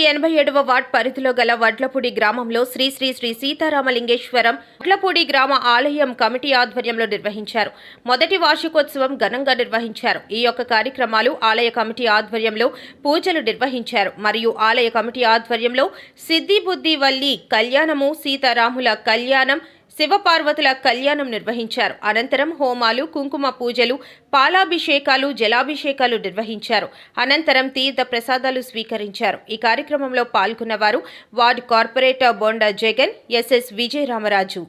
ఎనభై ఏడవ వార్డ్ పరిధిలో గల వడ్లపూడి గ్రామంలో శ్రీ శ్రీ శ్రీ సీతారామలింగేశ్వరం వడ్లపూడి గ్రామ ఆలయం కమిటీ ఆధ్వర్యంలో నిర్వహించారు. మొదటి వార్షికోత్సవం ఘనంగా నిర్వహించారు. ఈ యొక్క కార్యక్రమాలు ఆలయ కమిటీ ఆధ్వర్యంలో పూజలు నిర్వహించారు. మరియు ఆలయ కమిటీ ఆధ్వర్యంలో సిద్ధి వల్లి కళ్యాణము సీతారాముల కళ్యాణం శివపార్వతుల కళ్యాణం నిర్వహించారు. అనంతరం హోమాలు కుంకుమ పూజలు పాలాభిషేకాలు జలాభిషేకాలు నిర్వహించారు. అనంతరం తీర్థ ప్రసాదాలు స్వీకరించారు. ఈ కార్యక్రమంలో పాల్గొన్న వారు ward corporator Bonda Jagan SS Vijayaramaraju.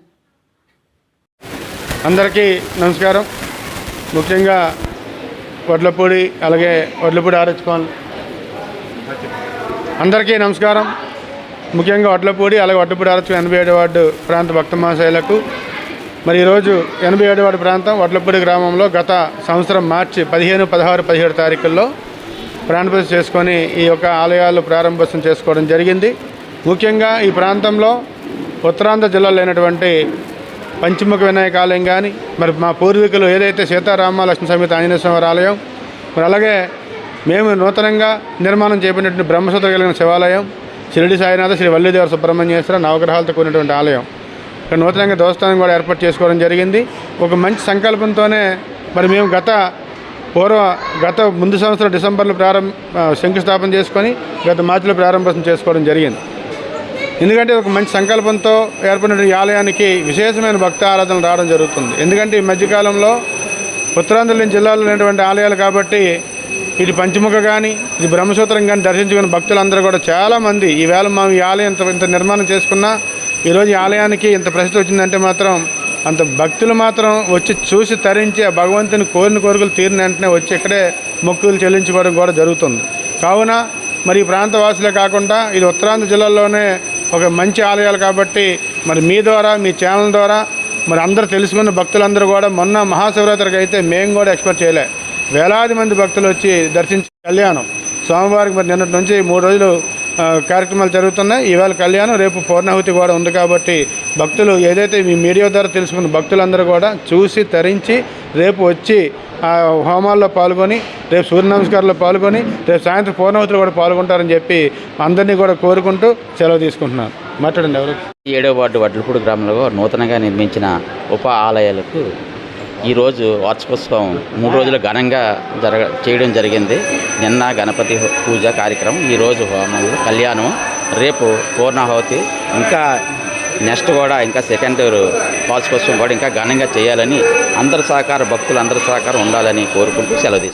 అందరికీ నమస్కారం. ముఖ్యంగా వడ్లపూడి అలాగే వడ్లపూడి ఆర్హెచ్ అందరికీ నమస్కారం. ముఖ్యంగా వడ్లపూడి అలాగే వడ్లపూడి అరచు ఎనభై ఏడు వార్డు ప్రాంత భక్త మహాశైలకు. మరి ఈరోజు ఎనభై ఏడు వార్డు ప్రాంతం వడ్లపూడి గ్రామంలో గత సంవత్సరం మార్చి పదిహేను పదహారు పదిహేడు తారీఖుల్లో ప్రాణప్రతిష్ఠ చేసుకొని ఈ యొక్క ఆలయాలు ప్రారంభోత్సవం చేసుకోవడం జరిగింది. ముఖ్యంగా ఈ ప్రాంతంలో ఉత్తరాంధ్ర జిల్లాలో లేనటువంటి పంచముఖ వినాయక ఆలయం కానీ మరి మా పూర్వీకులు ఏదైతే సీతారామ లక్ష్మణ సమేత ఆంజనేయ స్వామి ఆలయం మరి అలాగే మేము నూతనంగా నిర్మాణం చేపట్టినటువంటి బ్రహ్మసూత్ర కలిగిన శివాలయం షిరిడి సాయినాథ శ్రీ వల్లిదేవర సుబ్రహ్మణ్యేశ్వర నవగ్రహాలతో కూడినటువంటి ఆలయం. ఇక్కడ నూతనంగా దేవస్థానం కూడా ఏర్పాటు చేసుకోవడం జరిగింది. ఒక మంచి సంకల్పంతోనే మరి మేము గత పూర్వ గత ముందు సంవత్సరం డిసెంబర్లో ప్రారంభ శంకుస్థాపన చేసుకొని గత మార్చిలో ప్రారంభం చేసుకోవడం జరిగింది. ఎందుకంటే ఒక మంచి సంకల్పంతో ఏర్పడిన ఈ ఆలయానికి విశేషమైన భక్త ఆరాధనలు రావడం జరుగుతుంది. ఎందుకంటే ఈ మధ్యకాలంలో ఉత్తరాంధ్ర జిల్లాలో ఉన్నటువంటి ఆలయాలు కాబట్టి ఇటు పంచముఖ కానీ ఇది బ్రహ్మసూత్రం కానీ దర్శించుకున్న భక్తులందరూ కూడా చాలామంది ఈవేళ మా ఈ ఆలయం ఇంత ఇంత నిర్మాణం చేసుకున్నా ఈరోజు ఈ ఆలయానికి ఇంత ప్రసిద్ధి వచ్చిందంటే మాత్రం అంత భక్తులు మాత్రం వచ్చి చూసి తరించి ఆ భగవంతుని కోరిన కోరికలు తీరిన వెంటనే వచ్చి ఇక్కడే మొక్కులు చెల్లించుకోవడం కూడా జరుగుతుంది. కావున మరి ఈ ప్రాంత వాసులే కాకుండా ఇది ఉత్తరాంధ్ర జిల్లాలోనే ఒక మంచి ఆలయాలు కాబట్టి మరి మీ ద్వారా మీ ఛానల్ ద్వారా మరి అందరూ తెలుసుకున్న భక్తులందరూ కూడా మొన్న మహాశివరాత్రికి అయితే మేము కూడా ఎక్స్పెక్ట్ చేయలే. వేలాది మంది భక్తులు వచ్చి దర్శించి కళ్యాణం. సోమవారికి మరి నిన్నటి నుంచి మూడు రోజులు కార్యక్రమాలు జరుగుతున్నాయి. ఈవేళ కళ్యాణం రేపు పూర్ణాహుతి కూడా ఉంది కాబట్టి భక్తులు ఏదైతే మీ మీడియా ద్వారా తెలుసుకున్న భక్తులందరూ కూడా చూసి తరించి రేపు వచ్చి ఆ హోమాల్లో పాల్గొని రేపు సూర్య నమస్కారంలో పాల్గొని రేపు సాయంత్రం పూర్ణాహుతిలో కూడా పాల్గొంటారని చెప్పి అందరినీ కూడా కోరుకుంటూ సెలవు తీసుకుంటున్నాను. మాట్లాడండి ఎవరు? ఏడో వార్డు వడ్లపూడి గ్రామంలో నూతనంగా నిర్మించిన ఉప ఆలయాలకు ఈరోజు వార్షికోత్సవం మూడు రోజులు ఘనంగా జరగ చేయడం జరిగింది. నిన్న గణపతి పూజ కార్యక్రమం ఈరోజు హోమం కళ్యాణం రేపు పూర్ణాహుతి ఇంకా నెక్స్ట్ కూడా ఇంకా సెకండ్ వార్షికోత్సవం కూడా ఇంకా ఘనంగా చేయాలని అందరి సహకార భక్తులు అందరి సహకారం ఉండాలని కోరుకుంటూ సెలవు